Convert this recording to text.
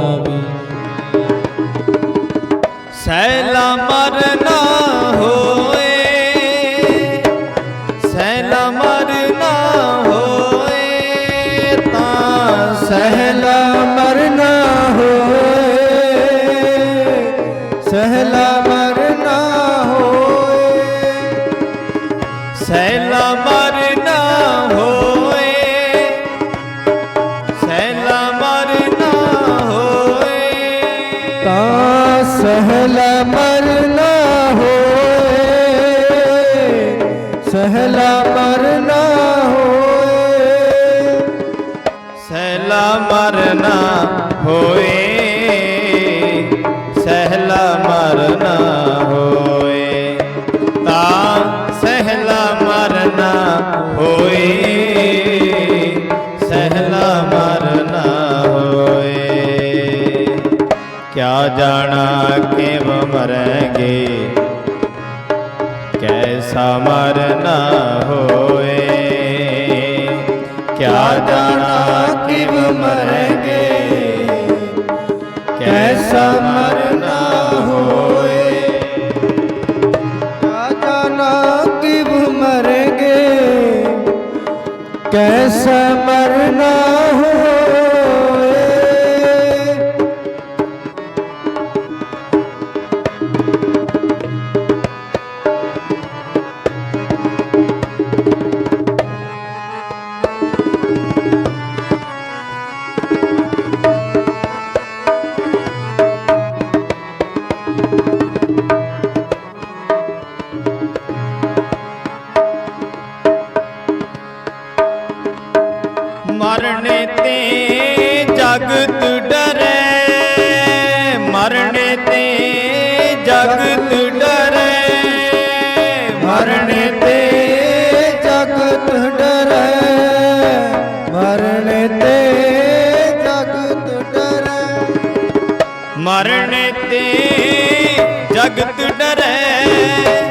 ਆਵੀ ਸੈਲਾ ਮਰਨਾ ਹੋਏ, ਸੈਲਾ ਮਰਨਾ ਹੋਏ, ਤਾਂ ਸਹਿਲਾ ਮਰਨਾ ਹੋਏ ਸਹਿਲਾ ਮਰਨਾ ਹੋਏ ਸਹਿਲਾ ਮਰਨਾ ਹੋਏ। ਤਾਂ ਸਹਿਲਾ ਮਰਨਾ ਹੋਏ। ਸਹਿਲਾ ਮਰਨਾ ਹੋਏ। ਸਹਿਲਾ ਮਰਨਾ ਹੋਏ। ਜਾਣਾ ਕਿਵ ਮਰਗੇ ਕੈਸਾ ਮਰਨਾ ਹੋਏ? ਕਿਆ ਜਾਣਾ ਕਿਵ ਮਰਗੇ ਕੈਸਾ ਮਰਨਾ ਹੋਏ? ਕਿਆ ਜਾਨਾ ਕਿਵ ਮਰਗੇ ਕੈਸਾ ਮਰਨਾ ਹੋਏ? ਜਗਤ ਡਰੇ, ਮਰਨੇ ਤੇ ਜਗਤ ਡਰੇ। ਮਰਨੇ ਤੇ ਜਗਤ ਡਰੈ, ਮਰਨੇ ਤੇ ਜਗਤ ਡਰੇ। ਮਰਨੇ ਤੇ ਜਗਤ ਡਰੇ